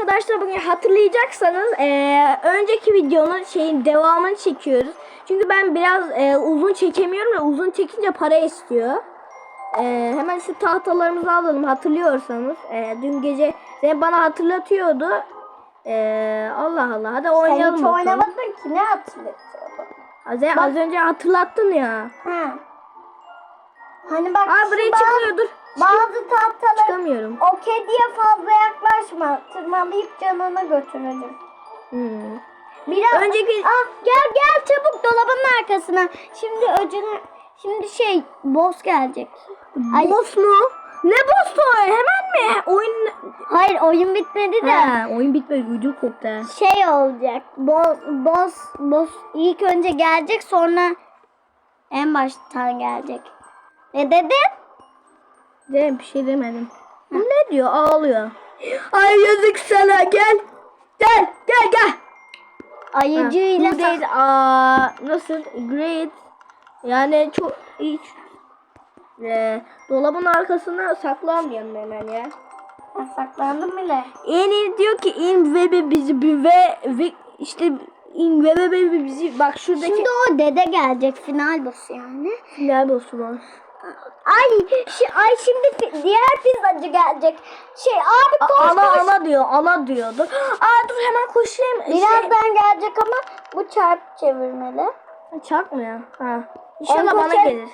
arkadaşlar bugün hatırlayacaksanız eee, önceki videonun şeyin devamını çekiyoruz. Çünkü ben biraz eee, uzun çekemiyorum ve uzun çekince para istiyor. Eee, hemen şu tahtalarımızı alalım hatırlıyorsanız. Eee, dün gece sen bana hatırlatıyordu. Eee, Allah Allah hadi Sen oynayalım hiç bakalım. oynamadın ki ne hatırlatıyorsun? Az, az önce hatırlattın ya. Ha. Hani bak Aa buraya çıkmıyor dur. Bazı tahtalar Çıkamıyorum. o kediye fazla yaklaşma. Tırmalayıp canını götürecek. Hmm. Biraz Önceki- Aa, gel gel çabuk dolabın arkasına. Şimdi öcünü şimdi şey boss gelecek. Ay, Boss mu? Ne boss'u? Hemen mi? Oyun... hayır oyun bitmedi de. He, oyun bitmedi. Ucu koptu. ha. Şey olacak. Boss boss boss ilk önce gelecek sonra en baştan gelecek. Ne dedin? De bir şey demedim. Bu ne diyor? Ağlıyor. Ay yazık sana gel. Gel gel gel. Ayıcıyla Bu değil. Aa, nasıl? Great. Yani çok hiç. Ee, dolabın arkasına saklanmayalım hemen ya. Ben saklandım bile. İyi diyor ki in ve bizi bir ve, ve işte in ve bizi bak şuradaki Şimdi o dede gelecek final boss yani. final boss'u var. Ay, şi, ay şimdi diğer pizzacı gelecek. Şey abi koş ana koş. ana diyor ana diyordu. Aa dur hemen koşayım. Şey, Birazdan gelecek ama bu çarp çevirmeli. çarpmıyor. Ha. İnşallah bana koşar- gelir.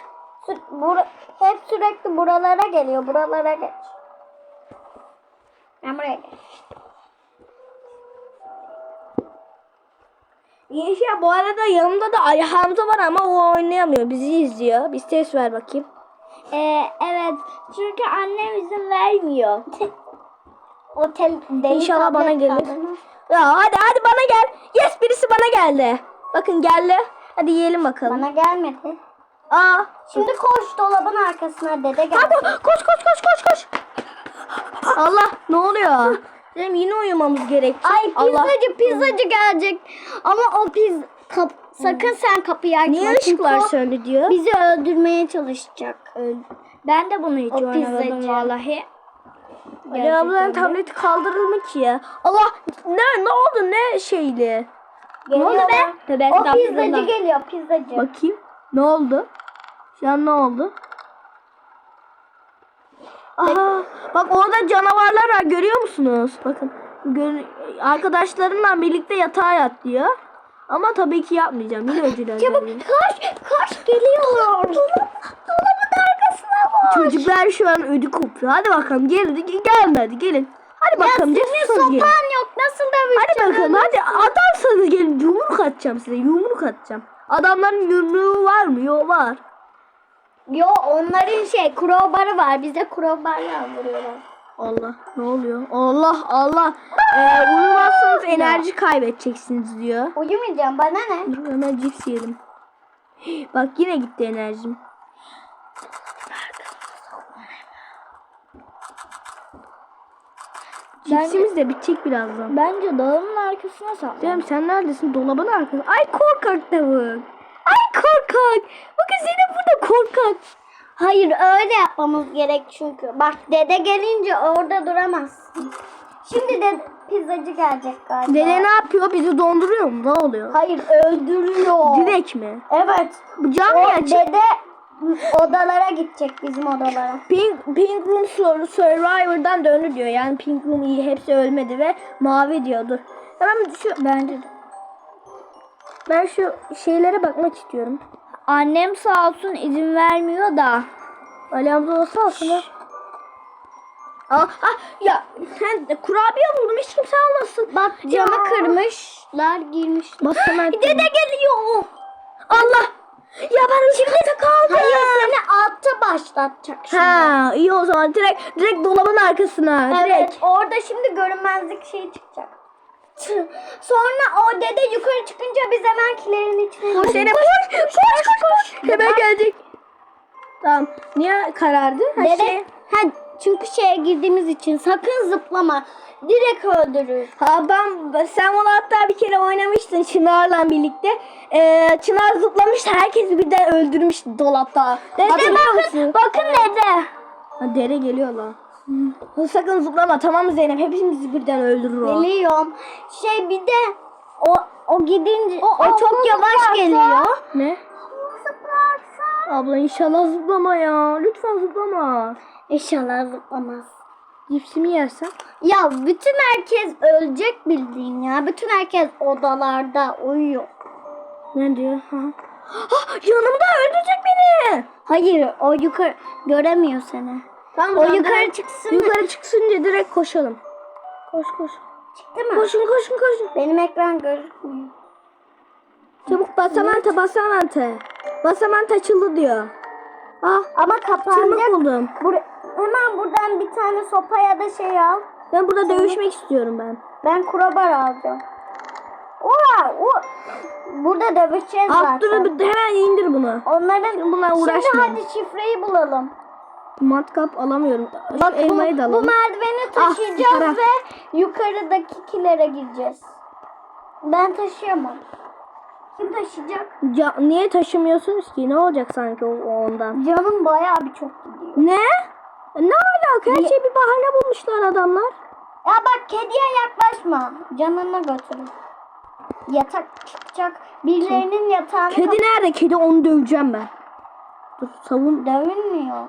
Sü- bura- hep sürekli buralara geliyor. Buralara geç. Ben buraya geç. Ya bu arada yanımda da Ali Hamza var ama o oynayamıyor. Bizi izliyor. Bir ses ver bakayım. Ee, evet. Çünkü annem izin vermiyor. o tel deli İnşallah bana gelir. Ya hadi hadi bana gel. Yes birisi bana geldi. Bakın geldi. Hadi yiyelim bakalım. Bana gelmedi. Aa. Şimdi koş dolabın arkasına dede gel. Hadi koş koş koş koş koş. Allah ne oluyor? Benim yine uyumamız gerekecek. Ay Allah. pizzacı pizzacı gelecek. Ama o piz kap, sakın sen kapıyı açma. Niye çünkü ışıklar o söndü diyor? Bizi öldürmeye çalışacak. Ben de bunu hiç O oynamadım pizzacı. vallahi. Ali Gerçekten ablanın de. tableti kaldırır mı ki ya? Allah ne ne oldu ne şeyli? Geliyor oldu be? lan. Tövbe O pizzacı estağfurullah. geliyor pizzacı. Bakayım. Ne oldu? Şu an ne oldu? Aha, bak orada canavarlar var görüyor musunuz? Bakın gör, arkadaşlarımla birlikte yatağa yat diyor. Ama tabii ki yapmayacağım. Yine ödül Çabuk vereyim. koş koş geliyor. Dolabın arkasına bak. Çocuklar şu an ödü kopuyor. Hadi bakalım gelin. Gelin hadi gelin. Hadi Ya bakalım. senin cesursanız gelin. sopan yok nasıl dövüşeceksin? Hadi bakalım hadi adamsanız gelin yumruk atacağım size yumruk atacağım. Adamların yumruğu var mı? Yok var. Yo onların şey crowbar'ı var. Bize crowbar'la vuruyorlar. Allah ne oluyor? Allah Allah. Ee, uyumazsanız enerji kaybedeceksiniz diyor. Uyumayacağım bana ne? Hemen cips yiyelim. Bak yine gitti enerjim. Cipsimiz de bitecek birazdan. Bence dolabın arkasına saklan. Canım sen neredesin? Dolabın arkasında. Ay korkak tavuk. Ay korkak. Bakın senin burada korkak. Hayır öyle yapmamız gerek çünkü. Bak dede gelince orada duramazsın. Şimdi de pizzacı gelecek galiba. Dede ne yapıyor? Bizi donduruyor mu? Ne oluyor? Hayır öldürüyor. Direkt mi? Evet. Bu cam O niye açık? dede odalara gidecek bizim odalara. Pink, Pink Room Sur- Survivor'dan döndü diyor. Yani Pink Room iyi hepsi ölmedi ve mavi diyordur. Hemen şu Bence de. ben şu şeylere bakmak istiyorum. Annem sağ olsun izin vermiyor da. Ali Hamza olsa aslında. Aa, ah, ya sen de kurabiye buldum hiç kimse almasın. Bak camı Ya. kırmışlar girmişler. Bas hemen. Dede geliyor. Allah. Ya ben şimdi kaldım. Hayır seni altta başlatacak şimdi. Ha iyi o zaman direkt direkt dolabın arkasına. Evet Direkt. orada şimdi görünmezlik şeyi çıkacak. Sonra o dede yukarı çıkınca biz hemen kilerin içine Koş Zeynep koş koş koş koş. Hemen gelecek. Tamam. Niye karardı? Ha, Dede, şey- ha, çünkü şeye girdiğimiz için sakın zıplama. Direkt öldürür. Ha ben sen bunu hatta bir kere oynamıştın Çınar'la birlikte. Ee, Çınar zıplamış herkesi birden öldürmüş dolapta. Dede bakın, bakın dede. Ha, dere geliyor lan. Sakın zıplama tamam mı Zeynep? Hepimizi birden öldürür o. Biliyorum. Şey bir de o o gidince o, abla çok yavaş zıplarsa- geliyor. Ne? Zıplarsa. Abla inşallah zıplama ya. Lütfen zıplama. İnşallah zıplamaz. Cipsimi yersen. Ya bütün herkes ölecek bildiğin ya. Bütün herkes odalarda uyuyor. Ne diyor? Ha. Ah, yanımda öldürecek beni. Hayır o yukarı göremiyor seni. Tamam, O yukarı çıksın. Yukarı çıksınca direkt koşalım. Koş koş. Çıktı mı? Koşun koşun koşun. Benim ekran gözükmüyor. Çabuk basamanta basamanta. Basamanta açıldı diyor. Ah Ama kapanacak. buldum. Bur- hemen buradan bir tane sopa ya da şey al. Ben burada dövüşmek istiyorum ben. Ben kurabar alacağım. Oha, o burada dövüşeceğiz Ah zaten. dur bir- hemen indir bunu. Onların Bunlar Şimdi uğraşmıyor. hadi şifreyi bulalım. Matkap alamıyorum. Şu Bak bu, elmayı da bu alalım. merdiveni Ah, taşıyacağız para. ve yukarıdakilere gideceğiz. Ben taşıyamam. Kim taşıyacak? Ya, niye taşımıyorsunuz ki? Ne olacak sanki ondan? Canım bayağı bir çok gidiyor. Ne? Ne alaka? Her şey bir bahane bulmuşlar adamlar. Ya bak kediye yaklaşma. Canını götürür. Yatak çıkacak. Birilerinin yatağını Kedi nerede? Kedi onu döveceğim ben. Dur savun. dövünmüyor.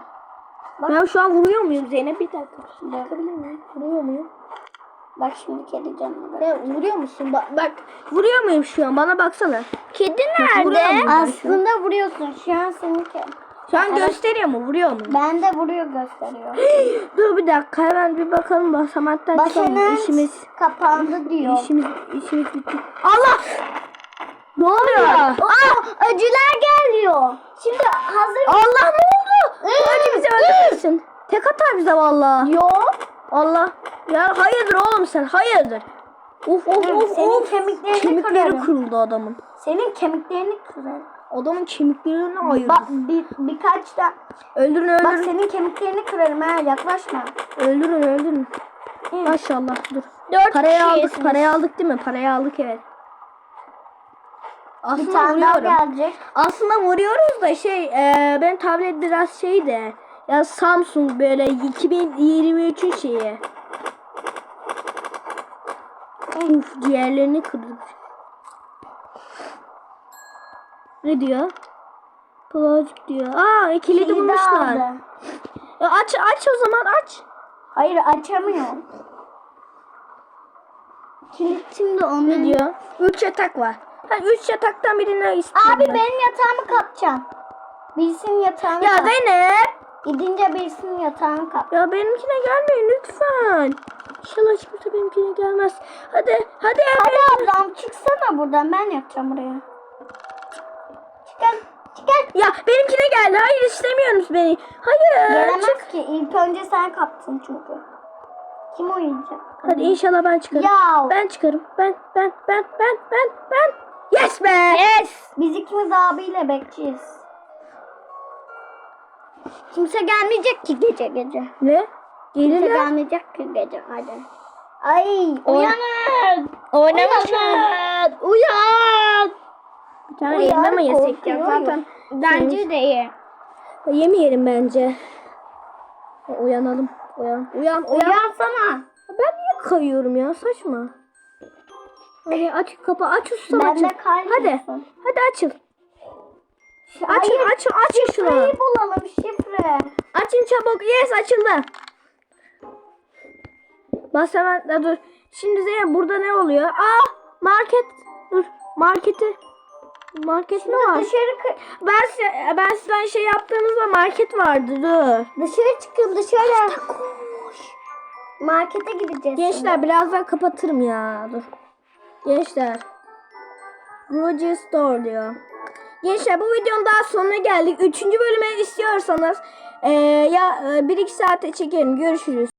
Bak. Ben şu an vuruyor muyum Zeynep? Bir dakika. Döv. Bakabilir miyim? Vuruyor muyum? Bak şimdi kedi canını götürür. Ne vuruyor musun? Bak, bak vuruyor muyum şu an? Bana baksana. Kedi vuruyor şu an? Aslında vuruyorsun. Şu an seninki. Şu an Evet. gösteriyor mu? Vuruyor mu? Ben de vuruyor gösteriyor. Dur bir dakika hemen bir bakalım basamaktan çıkalım. Başının İşimiz, kapandı diyor. işimiz, işimiz bitti. Allah! Ne oluyor? Aa, öcüler geliyor. Şimdi hazır Allah ne acı bizi öldürürsün. Tek atar bize valla. Yok. Allah. Ya hayırdır oğlum sen hayırdır. Uf of Hı, of senin kemiklerini Kemikleri kırıldı adamın. Senin kemiklerini kırar. Adamın kemiklerini ayırdı. Bak bir, birkaç da öldürün bak öldürün. senin kemiklerini kırarım ha yaklaşma. Öldürün öldürün. Hı. Maşallah dur. Dört Parayı aldık parayı aldık değil mi? Parayı aldık evet. Bir Aslında tane daha vuruyorum. gelecek. Aslında vuruyoruz da şey e, ben tablet biraz şey de ya Samsung böyle 2023'ün şeyi. Uf diğerlerini kırdık. Ne diyor? Plajik diyor. Aa kilidi Kilidi bulmuşlar. aldı. Ya aç aç o zaman aç. Hayır açamıyor. Kilit şimdi onu diyor? Üç yatak var. Ha, üç yataktan birini istiyorum. Abi ben. benim yatağımı kapacaksın. Birisinin yatağını Ya kap. Zeynep. Gidince birisinin yatağını kap. Ya benimkine gelmeyin lütfen. İnşallah kimse benimkine gelmez. Hadi hadi. Hadi ablam çıksana buradan ben yatacağım buraya. Çıkar. Çıkar. Ya benimkine geldi. Hayır istemiyorsunuz beni. Hayır. Gelemez Çık. ki. İlk önce sen kaptın çünkü. Kim oynayacak? Hadi inşallah ben çıkarım. Ya. Ben çıkarım. Ben ben ben ben ben ben. İkimiz abiyle bekçiyiz. Kimse gelmeyecek ki gece gece. Ne? Kimse Gelirler. gelmeyecek ki gece hadi. Ay uyanın. Oynamışsın. Uyan. Bir tane Uyan, elma yesek ya? Zaten Bence de iyi. yemeyelim bence. Uyanalım. Uyan. Uyan. Uyan. Uyansana. Ben niye kayıyorum ya? Saçma. Hadi aç kapı aç de kaymıyorsun. Hadi. Hadi açın. Açın Hayır, açın açın şunu. Şifreyi bulalım şifre. Açın çabuk. Yes açıldı. Bas hemen. Ya dur. Şimdi Zeynep burada ne oluyor? Aa market. Dur. Marketi. Market ne var? Dışarı Ben size, ben sizden şey yaptığınızda market vardı. Dur. dışarı çıkın dışarı. Markete gideceğiz. Gençler birazdan kapatırım ya. Dur. Gençler. Roger Store diyor. Gençler bu videonun daha sonuna geldik. Üçüncü bölüme istiyorsanız eee, ya 1-2 saate çekerim. Görüşürüz.